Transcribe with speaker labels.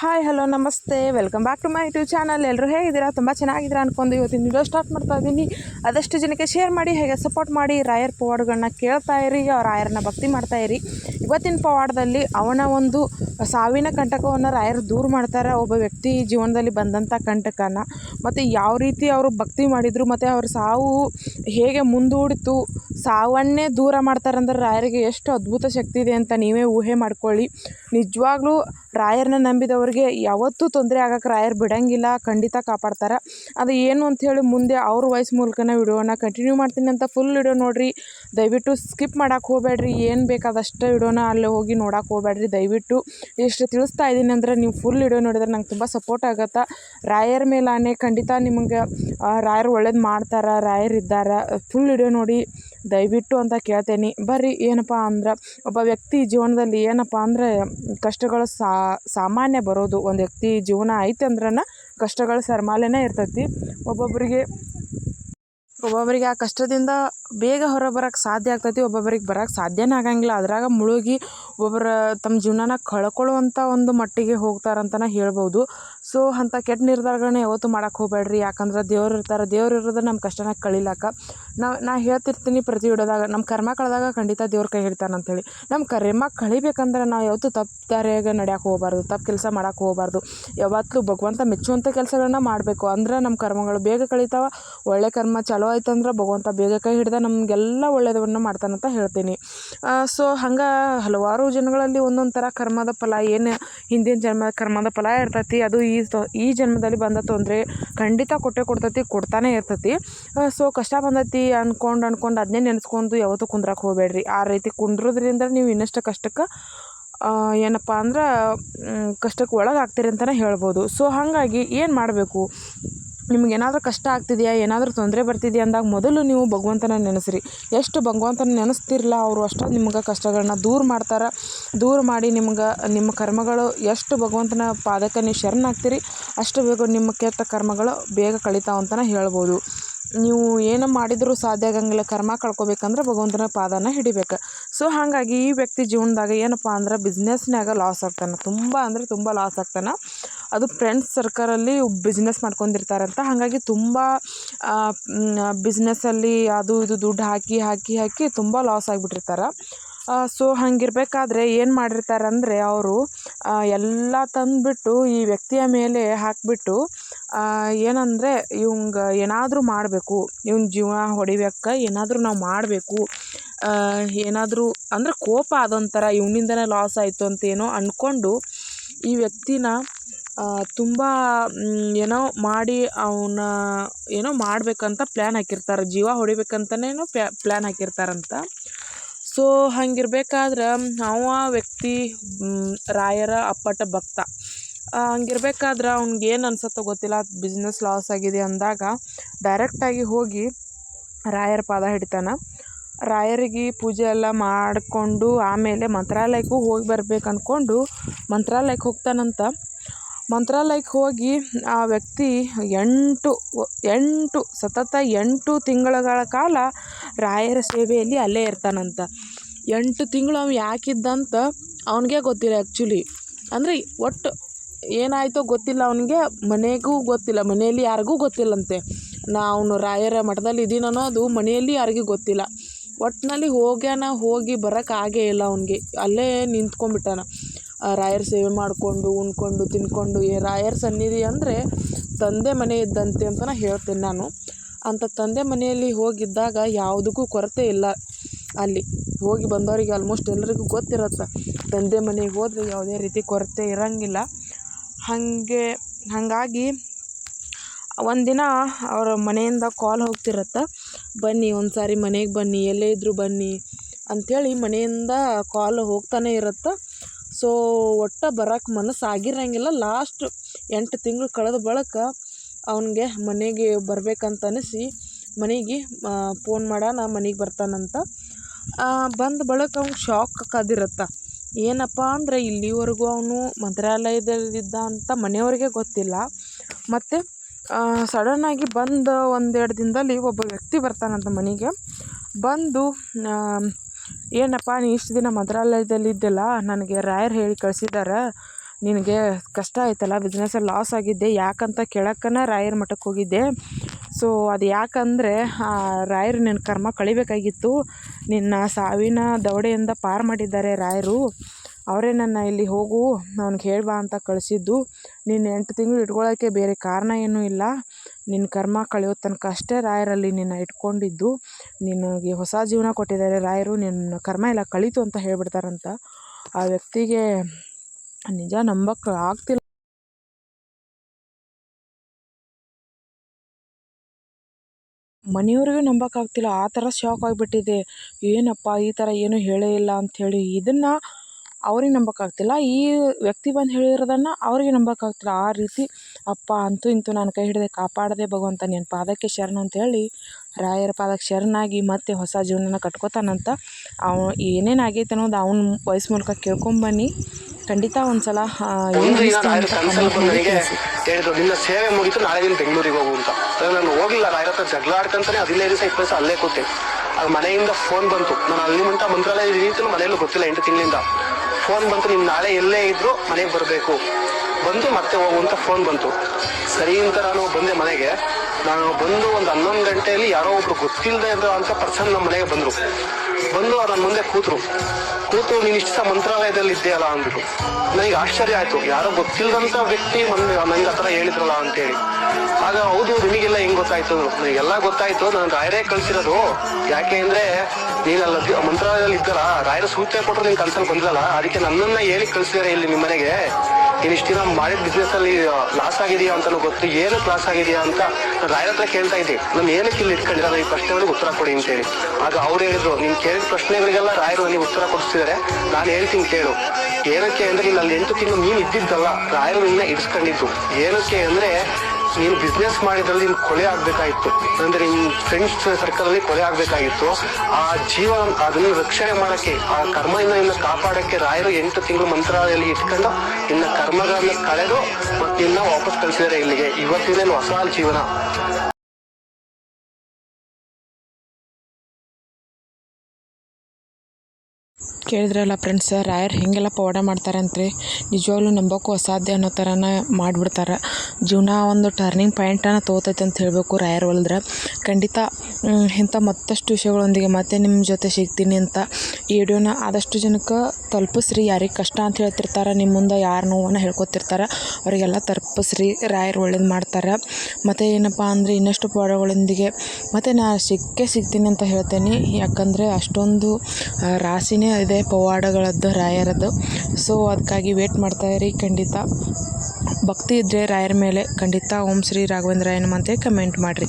Speaker 1: Hi hello ನಮಸ್ತೆ. Welcome back to my YouTube channel ಎಲ್ಲರೂ ಹೇಗಿದ್ದೀರಾ? ತುಂಬ ಚೆನ್ನಾಗಿದ್ದೀರಾ ಅನ್ಕೊಂಡು ಇವತ್ತಿನ ವಿಡಿಯೋ ಸ್ಟಾರ್ಟ್ ಮಾಡ್ತಾ ಇದ್ದೀನಿ ಆದಷ್ಟು ಜನಕ್ಕೆ ಶೇರ್ ಮಾಡಿ, ಹೇಗೆ ಸಪೋರ್ಟ್ ಮಾಡಿ, ರಾಯರ್ ಪವಾಡ್ಗಳನ್ನ ಕೇಳ್ತಾ ಇರಿ, ಅವ್ರ ರಾಯರನ್ನ ಭಕ್ತಿ ಮಾಡ್ತಾ ಇರಿ. ಇವತ್ತಿನ ಪವಾಡದಲ್ಲಿ ಅವನ ಒಂದು ಸಾವಿನ ಕಂಟಕವನ್ನು ರಾಯರು ದೂರ ಮಾಡ್ತಾರೆ. ಒಬ್ಬ ವ್ಯಕ್ತಿ ಜೀವನದಲ್ಲಿ ಬಂದಂಥ ಕಂಟಕನ. ಮತ್ತು ಯಾವ ರೀತಿ ಅವರು ಭಕ್ತಿ ಮಾಡಿದರು, ಮತ್ತು ಅವ್ರ ಸಾವು ಹೇಗೆ ಮುಂದೂಡಿತು ಸಾವನ್ನೇ ದೂರ ಮಾಡ್ತಾರಂದ್ರೆ ರಾಯರಿಗೆ ಎಷ್ಟು ಅದ್ಭುತ ಶಕ್ತಿ ಇದೆ ಅಂತ ನೀವೇ ಊಹೆ ಮಾಡ್ಕೊಳ್ಳಿ. ನಿಜವಾಗ್ಲೂ ರಾಯರನ್ನ ನಂಬಿದವ್ರಿಗೆ ಯಾವತ್ತೂ ತೊಂದರೆ ಆಗಕ್ಕೆ ರಾಯರ್ ಬಿಡಂಗಿಲ್ಲ, ಖಂಡಿತ ಕಾಪಾಡ್ತಾರೆ. ಅದು ಏನು ಅಂಥೇಳಿ ಮುಂದೆ ಅವ್ರ ವಾಯ್ಸ್ ಮೂಲಕನೇ ವಿಡಿಯೋನ ಕಂಟಿನ್ಯೂ ಮಾಡ್ತೀನಿ ಅಂತ ಫುಲ್ ವಿಡಿಯೋ ನೋಡಿರಿ. ದಯವಿಟ್ಟು ಸ್ಕಿಪ್ ಮಾಡೋಕ್ಕೆ ಹೋಗಬೇಡ್ರಿ. ಏನು ಬೇಕಾದಷ್ಟು ವಿಡಿಯೋನ ಅಲ್ಲಿ ಹೋಗಿ ನೋಡೋಕೆ ಹೋಗಬೇಡ್ರಿ. ದಯವಿಟ್ಟು ಎಷ್ಟು ತಿಳಿಸ್ತಾ ಇದ್ದೀನಿ ಅಂದರೆ ನೀವು ಫುಲ್ ವಿಡಿಯೋ ನೋಡಿದ್ರೆ ನಂಗೆ ತುಂಬ ಸಪೋರ್ಟ್ ಆಗುತ್ತೆ. ರಾಯರ ಮೇಲಾನೆ ಖಂಡಿತ ನಿಮಗೆ ರಾಯರು ಒಳ್ಳೇದು ಮಾಡ್ತಾರೆ ರಾಯರ್ ಇದ್ದಾರೆ ಫುಲ್ ವಿಡಿಯೋ ನೋಡಿ ದಯವಿಟ್ಟು ಅಂತ ಕೇಳ್ತೇನೆ. ಬರ್ರಿ, ಏನಪ್ಪ ಅಂದ್ರೆ ಒಬ್ಬ ವ್ಯಕ್ತಿ ಜೀವನದಲ್ಲಿ ಏನಪ್ಪ ಅಂದರೆ ಕಷ್ಟಗಳು ಸಾಮಾನ್ಯ ಬರೋದು. ಒಂದು ವ್ಯಕ್ತಿ ಜೀವನ ಐತೆ ಅಂದ್ರನ ಕಷ್ಟಗಳು ಸರ್ಮಾಲೆನೇ ಇರ್ತೈತಿ. ಒಬ್ಬೊಬ್ಬರಿಗೆ ಒಬ್ಬೊಬ್ಬರಿಗೆ ಆ ಕಷ್ಟದಿಂದ ಬೇಗ ಹೊರಬರಕ್ಕೆ ಸಾಧ್ಯ ಆಗ್ತೈತಿ ಒಬ್ಬೊಬ್ಬರಿಗೆ ಬರೋಕ್ಕೆ ಸಾಧ್ಯನೇ ಆಗಂಗಿಲ್ಲ. ಅದ್ರಾಗ ಮುಳುಗಿ ಒಬ್ಬೊಬ್ಬರು ತಮ್ಮ ಜೀವನನ ಕಳ್ಕೊಳ್ಳುವಂಥ ಒಂದು ಮಟ್ಟಿಗೆ ಹೋಗ್ತಾರಂತನೇ ಹೇಳ್ಬೋದು. ಸೊ ಅಂಥ ಕೆಟ್ಟ ನಿರ್ಧಾರಗಳನ್ನ ಯಾವತ್ತೂ ಮಾಡೋಕ್ಕೆ ಹೋಗಬೇಡ್ರಿ. ಯಾಕಂದ್ರೆ ದೇವ್ರು ಇರ್ತಾರೆ, ದೇವ್ರು ಇರೋದು ನಮ್ಮ ಕಷ್ಟನ ಕಳಿಲಾಕ. ನಾವು, ನಾ ಹೇಳ್ತಿರ್ತೀನಿ ಪ್ರತಿ ವಿಡಿಯೋದಾಗ ನಮ್ಮ ಕರ್ಮ ಕಳೆದಾಗ ಖಂಡಿತ ದೇವ್ರ ಕೈ ಹಿಡಿತಾನೆ ಅಂತೇಳಿ ನಮ್ಮ ಕರ್ಮ ಕಳಿಬೇಕಂದ್ರೆ ನಾವು ಯಾವತ್ತೂ ತಪ್ಪು ದಾರಿಯಾಗ ನಡೆಯೋಕೆ ಹೋಗಬಾರ್ದು, ತಪ್ಪು ಕೆಲಸ ಮಾಡೋಕ್ಕೆ ಹೋಗಬಾರ್ದು. ಯಾವತ್ತೂ ಭಗವಂತ ಮೆಚ್ಚುವಂಥ ಕೆಲಸಗಳನ್ನ ಮಾಡಬೇಕು. ಅಂದ್ರೆ ನಮ್ಮ ಕರ್ಮಗಳು ಬೇಗ ಕಳೀತಾವ, ಒಳ್ಳೆ ಕರ್ಮ ಚಲೋ ಆಯ್ತು ಅಂದ್ರೆ ಭಗವಂತ ಬೇಗ ಕೈ ಹಿಡ್ದ ನಮಗೆಲ್ಲ ಒಳ್ಳೆಯದನ್ನು ಮಾಡ್ತಾನಂತ ಹೇಳ್ತೀನಿ. ಸೊ ಹಂಗೆ ಹಲವಾರು ಜನಗಳಲ್ಲಿ ಒಂದೊಂದು ಥರ ಕರ್ಮದ ಫಲ, ಏನು ಹಿಂದಿನ ಜನ್ಮ ಕರ್ಮದ ಫಲ ಇರ್ತೈತಿ, ಅದು ಈ ತ, ಈ ಜನ್ಮದಲ್ಲಿ ಬಂದ ತೊಂದರೆ ಖಂಡಿತ ಕೊಟ್ಟೆ ಕೊಡ್ತತಿ, ಕೊಡ್ತಾನೆ ಇರ್ತತಿ. ಸೊ ಕಷ್ಟ ಬಂದೈತಿ ಅಂದ್ಕೊಂಡು ಅಂದ್ಕೊಂಡು ಅದನ್ನೇ ನೆನೆಸ್ಕೊಂಡು ಯಾವತ್ತೂ ಕುಂದ್ರಕ್ಕೆ ಹೋಗಬೇಡ್ರಿ. ಆ ರೀತಿ ಕುಂದ್ರೋದ್ರಿಂದ ನೀವು ಇನ್ನಷ್ಟು ಕಷ್ಟಕ್ಕೆ ಏನಪ್ಪ ಅಂದ್ರೆ ಕಷ್ಟಕ್ಕೆ ಒಳಗಾಗ್ತೀರಿ ಅಂತಲೇ ಹೇಳ್ಬೋದು. ಸೊ ಹಾಗಾಗಿ ಏನು ಮಾಡಬೇಕು? ನಿಮ್ಗೆ ಏನಾದರೂ ಕಷ್ಟ ಆಗ್ತಿದೆಯಾ? ಏನಾದರೂ ತೊಂದರೆ ಬರ್ತಿದೆಯಾ ಅಂದಾಗ ಮೊದಲು ನೀವು ಭಗವಂತನ ನೆನೆಸಿರಿ. ಎಷ್ಟು ಭಗವಂತನ ನೆನೆಸ್ತಿರಲ್ಲ ಅವರು ಅಷ್ಟು ನಿಮ್ಗೆ ಕಷ್ಟಗಳನ್ನ ದೂರ ಮಾಡ್ತಾರೆ. ದೂರ ಮಾಡಿ ನಿಮ್ಗೆ, ನಿಮ್ಮ ಕರ್ಮಗಳು ಎಷ್ಟು ಭಗವಂತನ ಪಾದಕ್ಕೆ ನೀವು ಶರಣಾಗ್ತೀರಿ, ಅಷ್ಟು ಬೇಗ ನಿಮ್ಮ ಕೆಟ್ಟ ಕರ್ಮಗಳು ಬೇಗ ಕಳೀತಾವೆ ಅಂತಲೇ ಹೇಳ್ಬೋದು. ನೀವು ಏನು ಮಾಡಿದರೂ ಸಾಧ್ಯ ಆಗಂಗಿಲ್ಲ, ಕರ್ಮ ಕಳ್ಕೊಬೇಕಂದ್ರೆ ಭಗವಂತನ ಪಾದನ ಹಿಡಿಬೇಕು. ಸೊ ಹಾಗಾಗಿ ಈ ವ್ಯಕ್ತಿ ಜೀವನದಾಗ ಏನಪ್ಪ ಅಂದ್ರೆ ಬಿಸ್ನೆಸ್ನ್ಯಾಗ ಲಾಸ್ ಆಗ್ತಾನೆ. ತುಂಬ ಅಂದರೆ ತುಂಬ ಲಾಸ್ ಆಗ್ತಾನೆ. ಅದು ಫ್ರೆಂಡ್ಸ್ ಸರ್ಕಲಲ್ಲಿ ಬಿಸ್ನೆಸ್ ಮಾಡ್ಕೊಂಡಿರ್ತಾರಂತ ಹಾಗಾಗಿ ತುಂಬ ಬಿಸ್ನೆಸ್ಸಲ್ಲಿ ಅದು ಇದು ದುಡ್ಡು ಹಾಕಿ ಹಾಕಿ ಹಾಕಿ ತುಂಬ ಲಾಸ್ ಆಗಿಬಿಟ್ಟಿರ್ತಾರೆ. ಸೊ, ಹಾಗಿರ್ಬೇಕಾದ್ರೆ ಏನು ಮಾಡಿರ್ತಾರಂದರೆ ಅವರು ಎಲ್ಲ ತಂದುಬಿಟ್ಟು ಈ ವ್ಯಕ್ತಿಯ ಮೇಲೆ ಹಾಕಿಬಿಟ್ಟು ಏನಂದರೆ ಇವಂಗೆ ಏನಾದರೂ ಮಾಡಬೇಕು, ಇವ್ನ ಜೀವ ಹೊಡಿಬೇಕು, ಏನಾದರೂ ನಾವು ಮಾಡಬೇಕು ಏನಾದರೂ, ಅಂದರೆ ಕೋಪ ಅದೊಂಥರ ಇವನಿಂದನೇ ಲಾಸ್ ಆಯಿತು ಅಂತ ಏನೋ ಅಂದ್ಕೊಂಡು ಈ ವ್ಯಕ್ತಿನ ತುಂಬ ಏನೋ ಮಾಡಿ ಅವನ, ಏನೋ ಮಾಡಬೇಕಂತ ಪ್ಲ್ಯಾನ್ ಹಾಕಿರ್ತಾರೆ, ಜೀವ ಹೊಡಿಬೇಕಂತನೇನೋ ಪ್ಯಾ ಪ್ಲ್ಯಾನ್ ಹಾಕಿರ್ತಾರಂತ. ಸೊ, ಹಂಗಿರ್ಬೇಕಾದ್ರೆ ಅವ ವ್ಯಕ್ತಿ ರಾಯರ ಅಪ್ಪಟ ಭಕ್ತ. ಹಂಗಿರ್ಬೇಕಾದ್ರೆ ಅವ್ನಿಗೆ ಏನು ಅನ್ಸುತ್ತೋ ಗೊತ್ತಿಲ್ಲ. ಬಿಸ್ನೆಸ್ ಲಾಸ್ ಆಗಿದೆ ಅಂದಾಗ ಡೈರೆಕ್ಟಾಗಿ ಹೋಗಿ ರಾಯರ ಪಾದ ಹಿಡಿತಾನೆ. ರಾಯರಿಗೆ ಪೂಜೆ ಎಲ್ಲ ಮಾಡಿಕೊಂಡು ಆಮೇಲೆ ಮಂತ್ರಾಲಯಕ್ಕೂ ಹೋಗಿ ಬರ್ಬೇಕು ಅಂದ್ಕೊಂಡು ಮಂತ್ರಾಲಯಕ್ಕೆ ಹೋಗ್ತಾನಂತ. ಮಂತ್ರಾಲಯಕ್ಕೆ ಹೋಗಿ ಆ ವ್ಯಕ್ತಿ ಎಂಟು ಎಂಟು, ಸತತ ಎಂಟು ತಿಂಗಳುಗಳ ಕಾಲ ರಾಯರ ಸೇವೆಯಲ್ಲಿ ಅಲ್ಲೇ ಇರ್ತಾನಂತ. ಎಂಟು ತಿಂಗಳು ಅವ್ನು ಯಾಕಿದ್ದಂತ ಅವನಿಗೆ ಗೊತ್ತಿಲ್ಲ ಆ್ಯಕ್ಚುಲಿ ಅಂದರೆ ಒಟ್ಟು ಏನಾಯಿತೋ ಗೊತ್ತಿಲ್ಲ ಅವನಿಗೆ, ಮನೆಗೂ ಗೊತ್ತಿಲ್ಲ, ಮನೆಯಲ್ಲಿ ಯಾರಿಗೂ ಗೊತ್ತಿಲ್ಲಂತೆ. ನಾ ಅವನು ರಾಯರ ಮಠದಲ್ಲಿ ಇದ್ದೀನೋ ಅದು ಮನೆಯಲ್ಲಿ ಯಾರಿಗೂ ಗೊತ್ತಿಲ್ಲ. ಒಟ್ಟಿನಲ್ಲಿ ಹೋಗ್ಯಾನ, ಹೋಗಿ ಬರೋಕೆ ಆಗೇ ಇಲ್ಲ ಅವನಿಗೆ. ಅಲ್ಲೇ ನಿಂತ್ಕೊಂಡ್ಬಿಟ್ಟಾನ. ರಾಯರ ಸೇವೆ ಮಾಡಿಕೊಂಡು, ಉಣ್ಕೊಂಡು, ತಿನ್ಕೊಂಡು, ಏ ರಾಯರ ಸನ್ನಿಧಿ ಅಂದರೆ ತಂದೆ ಮನೆ ಇದ್ದಂತೆ ಅಂತ ಹೇಳ್ತೀನಿ ನಾನು. ಅಂಥ ತಂದೆ ಮನೆಯಲ್ಲಿ ಹೋಗಿದ್ದಾಗ ಯಾವುದಕ್ಕೂ ಕೊರತೆ ಇಲ್ಲ ಅಲ್ಲಿ. ಹೋಗಿ ಬಂದವರಿಗೆ ಆಲ್ಮೋಸ್ಟ್ ಎಲ್ಲರಿಗೂ ಗೊತ್ತಿರುತ್ತೆ. ತಂದೆ ಮನೆಗೆ ಹೋದರೆ ಯಾವುದೇ ರೀತಿ ಕೊರತೆ ಇರೋಂಗಿಲ್ಲ. ಹಾಗೆ, ಹಾಗಾಗಿ ಒಂದಿನ ಅವರ ಮನೆಯಿಂದ ಕಾಲ್ ಹೋಗ್ತಿರತ್ತೆ. ಬನ್ನಿ ಒಂದು ಸಾರಿ ಮನೆಗೆ ಬನ್ನಿ, ಎಲ್ಲೇ ಇದ್ದರೂ ಬನ್ನಿ ಅಂಥೇಳಿ ಮನೆಯಿಂದ ಕಾಲ್ ಹೋಗ್ತಾನೆ ಇರುತ್ತೆ. ಸೊ ಒಟ್ಟು ಬರೋಕೆ ಮನಸ್ಸು ಆಗಿರಂಗಿಲ್ಲ. ಲಾಸ್ಟ್ ಎಂಟು ತಿಂಗಳು ಕಳೆದ ಬಳಿಕ ಅವನಿಗೆ ಮನೆಗೆ ಬರ್ಬೇಕಂತ ಅನಿಸಿ ಮನೆಗೆ ಫೋನ್ ಮಾಡೋಣ ಮನೆಗೆ ಬರ್ತಾನಂತ. ಬಂದ ಬಳಿಕ ಅವ್ನಿಗೆ ಶಾಕ್ ಕಾದಿರತ್ತೆ. ಏನಪ್ಪ ಅಂದರೆ ಇಲ್ಲಿವರೆಗೂ ಅವನು ಮಂತ್ರಾಲಯದಲ್ಲಿದ್ದ ಅಂತ ಮನೆಯವ್ರಿಗೆ ಗೊತ್ತಿಲ್ಲ. ಮತ್ತು ಸಡನ್ನಾಗಿ ಬಂದ ಒಂದೆರಡು ದಿನದಲ್ಲಿ ಒಬ್ಬ ವ್ಯಕ್ತಿ ಬರ್ತಾನಂತ ಮನೆಗೆ. ಬಂದು ಏನಪ್ಪ ನೀ ಇಷ್ಟು ದಿನ ಮಂತ್ರಾಲಯದಲ್ಲಿದ್ದೆಲ್ಲ, ನನಗೆ ರಾಯರು ಹೇಳಿ ಕಳ್ಸಿದ್ದಾರೆ ನಿನಗೆ ಕಷ್ಟ ಆಯ್ತಲ್ಲ? ಬಿಸ್ನೆಸ್ಸಲ್ಲಿ ಲಾಸ್ ಆಗಿದ್ದೆ. ಯಾಕಂತ ಕೇಳೋಕ್ಕನ ರಾಯರ ಮಠಕ್ಕೆ ಹೋಗಿದ್ದೆ. ಸೊ ಅದು ಯಾಕಂದರೆ ರಾಯರು ನಿನ್ನ ಕರ್ಮ ಕಳಿಬೇಕಾಗಿತ್ತು. ನಿನ್ನ ಸಾವಿನ ದವಡೆಯಿಂದ ಪಾರು ಮಾಡಿದ್ದಾರೆ ರಾಯರು. ಅವರೇ ನನ್ನ ಇಲ್ಲಿ ಹೋಗು, ಅವ್ನಿಗೆ ಹೇಳ್ಬಾ ಅಂತ ಕಳಿಸಿದ್ದು. ನೀನು ಎಂಟು ತಿಂಗಳು ಇಟ್ಕೊಳ್ಳೋಕ್ಕೆ ಬೇರೆ ಕಾರಣ ಏನೂ ಇಲ್ಲ. ನಿನ್ನ ಕರ್ಮ ಕಳೆಯೋ ತನಕ ಅಷ್ಟೇ ರಾಯರಲ್ಲಿ ನಿನ್ನ ಇಟ್ಕೊಂಡಿದ್ದು. ನಿನಗೆ ಹೊಸ ಜೀವನ ಕೊಟ್ಟಿದ್ದಾರೆ ರಾಯರು. ನಿನ್ನ ಕರ್ಮ ಎಲ್ಲ ಕಳೀತು ಅಂತ ಹೇಳ್ಬಿಡ್ತಾರಂತ. ಆ ವ್ಯಕ್ತಿಗೆ ನಿಜ ನಂಬಕ್ ಆಗ್ತಿಲ್ಲ. ಮನೆಯವ್ರಿಗೂ ನಂಬಕ್ಕಾಗ್ತಿಲ್ಲ ಆ ಥರ ಶಾಕ್ ಆಗಿಬಿಟ್ಟಿದೆ. ಏನಪ್ಪ ಈ ಥರ ಏನೂ ಹೇಳೇ ಇಲ್ಲ ಅಂಥೇಳಿ ಇದನ್ನು ಅವ್ರಿಗೆ ನಂಬೋಕ್ಕಾಗ್ತಿಲ್ಲ. ಈ ವ್ಯಕ್ತಿ ಬಂದು ಹೇಳಿರೋದನ್ನು ಅವರಿಗೆ ನಂಬೋಕ್ಕಾಗ್ತಿಲ್ಲ. ಆ ರೀತಿ ಅಪ್ಪ ಅಂತೂ ಇಂತೂ ನನ್ನ ಕೈ ಹಿಡಿದೆ ಕಾಪಾಡದೆ ಭಗವಂತ ನಿನ್ನ ಪಾದಕ್ಕೆ ಶರಣು ಅಂತೇಳಿ ರಾಯರ ಪಾದಕ್ಕೆ ಶರಣಾಗಿ ಮತ್ತೆ ಹೊಸ ಜೀವನನ ಕಟ್ಕೋತಾನಂತ ಅವ ಏನೇನು ಆಗೈತೆ ಅನ್ನೋದು ಅವನ ವಾಯ್ಸ್ ಮೂಲಕ ಕೇಳ್ಕೊಂಬನ್ನಿ. ಖಂಡಿತ ಒಂದು ಸಲ.
Speaker 2: ಹೇಳಿದ್ರು ನಿನ್ನ ಸೇವೆ ಮುಗಿತು ನಾಳೆ ದಿನ ಬೆಂಗಳೂರಿಗೆ ಹೋಗು ಅಂತ. ನಾನು ಹೋಗಿಲ್ಲ ರಾಯರ ಹತ್ರ ಜಗಳ ಆಡ್ಕಂತಾನೆ ಹದಿನೈದು ದಿವಸ ಇಪ್ಪತ್ತು ದಿವಸ ಅಲ್ಲೇ ಕೂತೆ. ಆಗ ಮನೆಯಿಂದ ಫೋನ್ ಬಂತು. ನಾನು ಅಲ್ಲಿ ಮುಂತ ಮಂತ್ರಾಲಯ ರೀತಿ ಮನೆಯಲ್ಲೂ ಗೊತ್ತಿಲ್ಲ ಎಂಟು ತಿಂಗಳಿಂದ. ಫೋನ್ ಬಂತು ನೀವು ನಾಳೆ ಎಲ್ಲೇ ಇದ್ರು ಮನೆಗೆ ಬರಬೇಕು. ಬಂದು ಮತ್ತೆ ಹೋಗು ಅಂತ ಫೋನ್ ಬಂತು. ಸರಿ ಅಂತ ನಾನು ಬಂದೆ ಮನೆಗೆ. ನಾನು ಬಂದು ಒಂದು ಹನ್ನೊಂದು ಗಂಟೆಯಲ್ಲಿ ಯಾರೋ ಒಬ್ರು ಗೊತ್ತಿಲ್ಲದೆ ಇರೋ ಅಂತ ಪರ್ಸನ್ ನಮ್ಮ ಮನೆಗೆ ಬಂದರು. ಬಂದು ಅದನ್ನ ಮುಂದೆ ಕೂತರು. ಕೂತು ನೀನು ಇಷ್ಟ ಮಂತ್ರಾಲಯದಲ್ಲಿ ಇದೆಯಲ್ಲ ಅಂದ್ಬಿಟ್ಟು. ನನಗೆ ಆಶ್ಚರ್ಯ ಆಯ್ತು. ಯಾರೋ ಗೊತ್ತಿಲ್ಲದಂತ ವ್ಯಕ್ತಿ ನನ್ಗೆ ನನಗೆ ಆ ಥರ ಹೇಳಿದ್ರಲ್ಲ ಅಂತೇಳಿ. ಆಗ ಹೌದು, ನಿಮಗೆಲ್ಲ ಹೆಂಗ್ ಗೊತ್ತಾಯ್ತು. ನನಗೆಲ್ಲ ಗೊತ್ತಾಯ್ತು. ನಾನು ರಾಯರೇ ಕಳ್ಸಿರೋದು. ಯಾಕೆ ಅಂದ್ರೆ ನೀನಲ್ಲ ಮಂತ್ರಾಲಯದಲ್ಲಿ ಇದ್ದಲ್ಲ ರಾಯರ ಸೂಚನೆ ಕೊಟ್ಟರು ನಿನ್ ಕನ್ಸಲ್ಲಿ ಬಂದ್ರಲ್ಲ ಅದಕ್ಕೆ ನನ್ನನ್ನ ಹೇಳಿ ಕಳ್ಸಿದಾರೆ ಇಲ್ಲಿ ನಿಮ್ಮ ಮನೆಗೆ. ನೀನ್ ಇಷ್ಟು ದಿನ ಮಾಡಿದ ಬಿಸ್ನೆಸ್ ಅಲ್ಲಿ ಲಾಸ್ ಆಗಿದೆಯಾ ಅಂತಲೂ ಗೊತ್ತು. ಏನಕ್ಕೆ ಲಾಸ್ ಆಗಿದೆಯಾ ಅಂತ ರಾಯರ ಹತ್ರ ಕೇಳ್ತಾ ಇದ್ದೆ. ನಾನು ಏನಕ್ಕೆ ಇಲ್ಲಿ ಇಟ್ಕೊಂಡಿರೋ ಈ ಪ್ರಶ್ನೆಗಳಿಗೆ ಉತ್ತರ ಕೊಡಿ ಅಂತೇಳಿ. ಆಗ ಅವ್ರು ಹೇಳಿದ್ರು, ನೀನ್ ಕೇಳಿದ ಪ್ರಶ್ನೆಗಳಿಗೆಲ್ಲ ರಾಯರು ನೀವು ಉತ್ತರ ಕೊಡಿಸ್ತಿದ್ದಾರೆ. ನಾನು ಹೇಳ್ತೀನಿ ಕೇಳು. ಏನಕ್ಕೆ ಅಂದ್ರೆ ಅಲ್ಲಿ ಎಂಟು ತಿಂಗಳು ನೀನು ಇದ್ದಿದ್ದಲ್ಲ, ರಾಯರು ನಿನ್ನ ಇಡ್ಸ್ಕೊಂಡಿದ್ದು ಏನಕ್ಕೆ ಅಂದ್ರೆ ನೀನು ಬಿಸ್ನೆಸ್ ಮಾಡಿದ್ರಲ್ಲಿ ನೀನು ಕೊಲೆ ಆಗ್ಬೇಕಾಗಿತ್ತು ಅಂದ್ರೆ ನಿನ್ ಫ್ರೆಂಡ್ಸ್ ಸರ್ಕಲ್ ಅಲ್ಲಿ ಕೊಲೆ ಆಗ್ಬೇಕಾಗಿತ್ತು. ಆ ಜೀವ ಅದನ್ನ ರಕ್ಷಣೆ ಮಾಡಕ್ಕೆ, ಆ ಕರ್ಮದಿಂದ ನಿನ್ನ ಕಾಪಾಡಕ್ಕೆ ರಾಯರು ಎಂಟು ತಿಂಗಳು ಮಂತ್ರಾಲಯದಲ್ಲಿ ಇಟ್ಕೊಂಡು ನಿನ್ನ ಕರ್ಮಗಳನ್ನ ಕಳೆದು ಮತ್ತೆ ನಿನ್ನ ವಾಪಸ್ ಕಳಿಸಿದ್ದಾರೆ ಇಲ್ಲಿಗೆ. ಇವತ್ತಿನ ಹೊಸ ಜೀವನ.
Speaker 1: ಕೇಳಿದ್ರಲ್ಲ ಫ್ರೆಂಡ್ಸ್ ರಾಯರ್ ಹೇಗೆಲ್ಲ ಪವಾಡ ಮಾಡ್ತಾರೆ ಅಂತ್ರಿ ನಿಜವಾಗ್ಲೂ ನಂಬೋಕ್ಕೂ ಅಸಾಧ್ಯ ಅನ್ನೋ ಥರನೇ ಮಾಡಿಬಿಡ್ತಾರೆ. ಜೀವನ ಒಂದು ಟರ್ನಿಂಗ್ ಪಾಯಿಂಟನ್ನು ತೋತೈತೆ ಅಂತ ಹೇಳಬೇಕು ರಾಯರ್ ಒಲಿದ್ರೆ. ಖಂಡಿತ ಇಂಥ ಮತ್ತಷ್ಟು ವಿಷಯಗಳೊಂದಿಗೆ ಮತ್ತೆ ನಿಮ್ಮ ಜೊತೆ ಸಿಗ್ತೀನಿ ಅಂತ ಈ ವಿಡಿಯೋನ ಆದಷ್ಟು ಜನಕ್ಕೆ ತಲುಪಿಸ್ರಿ. ಯಾರಿಗೆ ಕಷ್ಟ ಅಂತ ಹೇಳ್ತಿರ್ತಾರೆ ನಿಮ್ಮ ಮುಂದೆ ಯಾರು ನೋವನ್ನು ಹೇಳ್ಕೊತಿರ್ತಾರೆ, ಅವರಿಗೆಲ್ಲ ತಲುಪಿಸ್ರಿ. ರಾಯರು ಒಳ್ಳೇದು ಮಾಡ್ತಾರೆ. ಮತ್ತು ಏನಪ್ಪ ಅಂದರೆ ಇನ್ನಷ್ಟು ಪವಾಡಗಳೊಂದಿಗೆ ಮತ್ತು ನಾ ಸಿಕ್ಕೇ ಸಿಗ್ತೀನಿ ಅಂತ ಹೇಳ್ತೇನೆ. ಯಾಕಂದರೆ ಅಷ್ಟೊಂದು ರಾಸಿನೇ ಇದೆ ಪವಾಡಗಳದ್ದು, ರಾಯರದ್ದು. ಸೊ ಅದಕ್ಕಾಗಿ ವೇಟ್ ಮಾಡ್ತಾಯಿರಿ ಖಂಡಿತ ಭಕ್ತಿ ಇದ್ದರೆ ರಾಯರ ಮೇಲೆ ಖಂಡಿತ ಓಂ ಶ್ರೀ ರಾಘವೇಂದ್ರ ಏನಮ್ಮ ಅಂತ ಕಮೆಂಟ್ ಮಾಡಿರಿ.